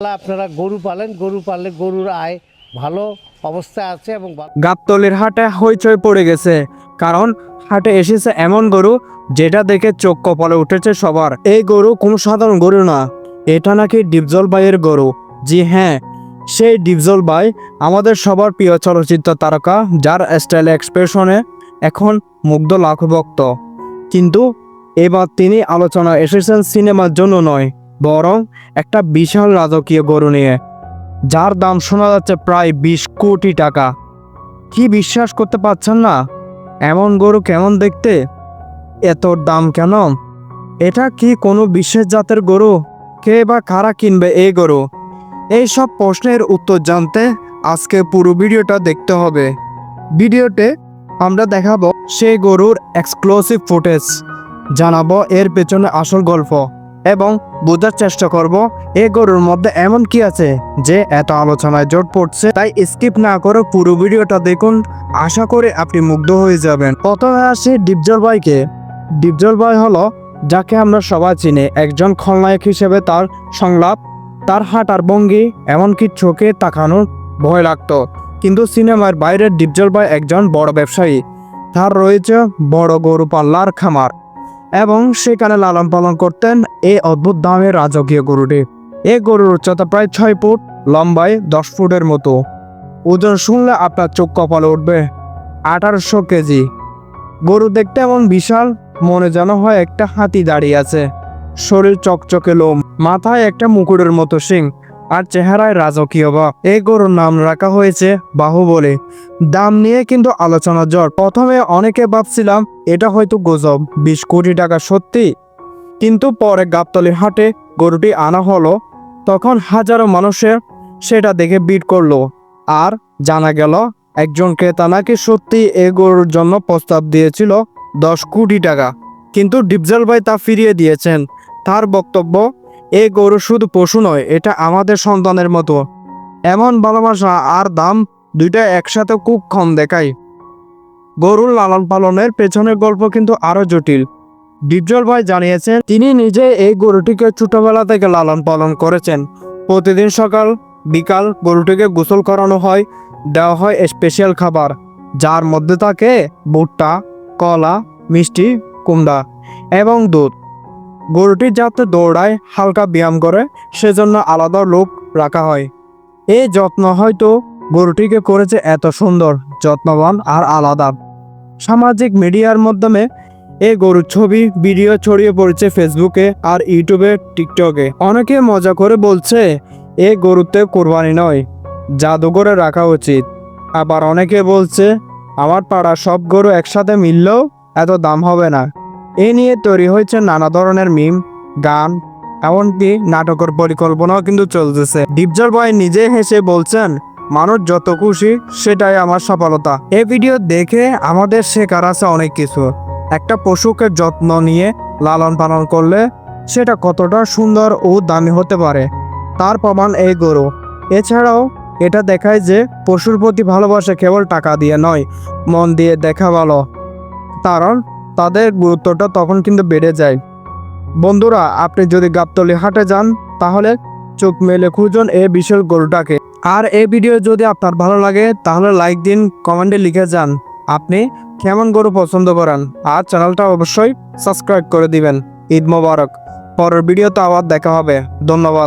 আপনারা গরু পালেন, গরু পাললে গরুর আয় ভালো অবস্থা আছে এবং গাবতলির হাটে হইচই পড়ে গেছে, কারণ হাটে এসেছে এমন গরু যেটা দেখে চোখ কপালে উঠেছে সবার। এই গরু কোনো সাধারণ গরু না, এটা নাকি ডিপজল বাইয়ের গরু। জি হ্যাঁ সেই ডিপজল বাই আমাদের সবার প্রিয় চলচ্চিত্র তারকা, যার স্টাইল এক্সপ্রেশনে এখন মুগ্ধ লাখ ভক্ত। কিন্তু এবার তিনি আলোচনায় এসেছেন সিনেমার জন্য নয় বরং একটা বিশাল রাজকীয় গরু নিয়ে, যার দাম শোনা যাচ্ছে প্রায় বিশ কোটি টাকা। কি বিশ্বাস করতে পারছেন না? এমন গরু কেমন দেখতে? এত দাম কেন? এটা কি কোনো বিশেষ জাতের গরু? কে বা কারা কিনবে এই গরু? এই সব প্রশ্নের উত্তর জানতে আজকে পুরো ভিডিওটা দেখতে হবে। ভিডিওতে আমরা দেখাবো সেই গরুর এক্সক্লুসিভ ফুটেজ জানাব এর পেছনে আসল গল্প। এবং বোঝার চেষ্টা করব, এ গরুর মধ্যে এমন কি আছে যে এত আলোচনায় জোট পড়ছে, তাই স্কিপ না করে পুরো ভিডিওটা দেখুন। আশা করে আপনি মুগ্ধ হয়ে যাবেন। প্রথমে আসি ডিপজল ভাইকে। ডিপজল ভাই হলো, যাকে আমরা সবাই চিনি, একজন খলনায়ক হিসেবে তার সংলাপ, তার হাঁটার ভঙ্গি এমনকি চোখে তাকানোর ভয় লাগতো। কিন্তু সিনেমার বাইরে ডিপজল ভাই একজন বড় ব্যবসায়ী। তার রয়েছে বড় গরু পাল্লার খামার। এবং সেখানে লালন পালন করতেন এই অদ্ভুত দামের রাজকীয় গরুটি। এই গরুর উচ্চতা প্রায় ছয় ফুট, লম্বায় দশ ফুটের মতো। ওজন শুনলে আপনার চোখ কপালে উঠবে। আঠারোশো কেজি। গরু দেখতে এমন বিশাল, মনে যেন হয় একটা হাতি দাঁড়িয়ে আছে। শরীর চকচকে লোম, মাথায় একটা মুকুটের মতো শিং। আর চেহারায় রাজকীয় বা এই গরুর নাম রাখা হয়েছে বাহুবলে দাম নিয়ে কিন্তু আলোচনা জ্বর প্রথমে অনেকে ভাবছিলাম, এটা হয়তো গজব, বিশ কোটি টাকা সত্যি। কিন্তু পরে গাবতলির হাটে গরুটি আনা হলো, তখন হাজারো মানুষের সেটা দেখে বিট করল। আর জানা গেল, একজন ক্রেতা নাকি সত্যি এ গরুর জন্য প্রস্তাব দিয়েছিল দশ কোটি টাকা। কিন্তু ডিপজল ভাই তা ফিরিয়ে দিয়েছেন। তার বক্তব্য এই গরু শুধু পশু নয়, এটা আমাদের সন্তানের মতো। এমন ভালোবাসা আর দাম দুইটা একসাথে খুব কম দেখায়। গরুর লালন পালনের পেছনের গল্প কিন্তু আরও জটিল। ডিপজল ভাই জানিয়েছেন, তিনি নিজে এই গরুটিকে ছোটবেলা থেকে লালন পালন করেছেন। প্রতিদিন সকাল, বিকাল গরুটিকে গোসল করানো হয়, দেওয়া হয় স্পেশাল খাবার, যার মধ্যে থাকে ভুট্টা, কলা, মিষ্টি, কুমড়া এবং দুধ। গরুটি যাতে দৌড়ায়, হালকা ব্যায়াম করে, সেজন্য আলাদা লোক রাখা হয়। এই যত্ন হয়তো গরুটিকে করেছে এত সুন্দর, যত্নবান আর আলাদা। সামাজিক মিডিয়ার মাধ্যমে এই গরুর ছবি, ভিডিও ছড়িয়ে পড়েছে ফেসবুকে আর ইউটিউবে, টিকটকে। অনেকে মজা করে বলছে এ গরুতে কোরবানি নয়, জাদুঘরে রাখা উচিত। আবার অনেকে বলছে, আমার পাড়া সব গরু একসাথে মিললেও এত দাম হবে না। এ নিয়ে তৈরি হয়েছে নানা ধরনের মিম, গান, এমনকি নাটকের পরিকল্পনাও কিন্তু চলতেছে। ডিপজল বয় নিজে হেসে বলছেন, মানুষ যত খুশি সেটাই আমার সফলতা। এই ভিডিও দেখে আমাদের শেখার আছে অনেক কিছু। একটা পশুকে যত্ন নিয়ে লালন পালন করলে সেটা কতটা সুন্দর ও দামি হতে পারে, তার প্রমাণ এই গরু। এছাড়াও এটা দেখায় যে পশুর প্রতি ভালোবাসা কেবল টাকা দিয়ে নয়, মন দিয়ে দেখা ভালো। কারণ তাদের গুরুত্বটা তখন কিন্তু বেড়ে যায়। বন্ধুরা, আপনি যদি গাবতলি হাটে যান, তাহলে চোখ মেলে খুঁজুন এই বিশাল গরুটাকে। আর এই ভিডিও যদি আপনার ভালো লাগে, তাহলে লাইক দিন, কমেন্টে লিখে যান আপনি কেমন গরু পছন্দ করেন। আর চ্যানেলটা অবশ্যই সাবস্ক্রাইব করে দিবেন। ঈদ মোবারক। পরের ভিডিওতে আবার দেখা হবে। ধন্যবাদ।